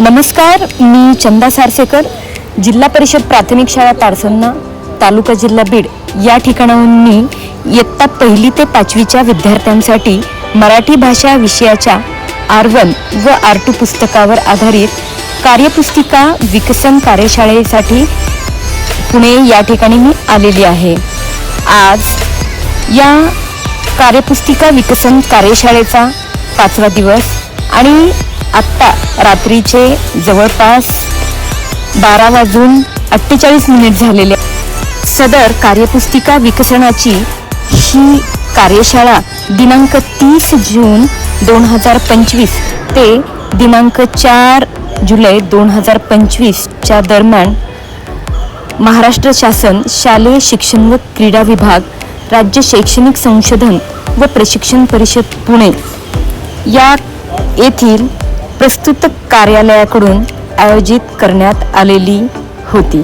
नमस्कार मी चंदा सारसेकर जिल्हा परिषद प्राथमिक शाळा तारसन्ना तालुका जिल्हा बीड. या ठिकाणाहून मी इयत्ता पहिली ते पाचवीच्या विद्यार्थ्यांसाठी मराठी भाषा विषयाच्या आर वन व आर टू पुस्तकावर आधारित कार्यपुस्तिका विकसन कार्यशाळेसाठी पुणे या ठिकाणी मी आलेली आहे. आज या कार्यपुस्तिका विकसन कार्यशाळेचा पाचवा दिवस आणि आत्ता रात्रीचे जवळपास बारा वाजून अठ्ठेचाळीस मिनिट झालेले. सदर कार्यपुस्तिका विकसनाची ही कार्यशाळा दिनांक तीस जून दोन हजार पंचवीस ते दिनांक चार जुलै दोन हजार पंचवीसच्या दरम्यान महाराष्ट्र शासन शालेय शिक्षण व क्रीडा विभाग राज्य शैक्षणिक संशोधन व प्रशिक्षण परिषद पुणे या येथील प्रस्तुत कार्यालयाकडून आयोजित करण्यात आलेली होती.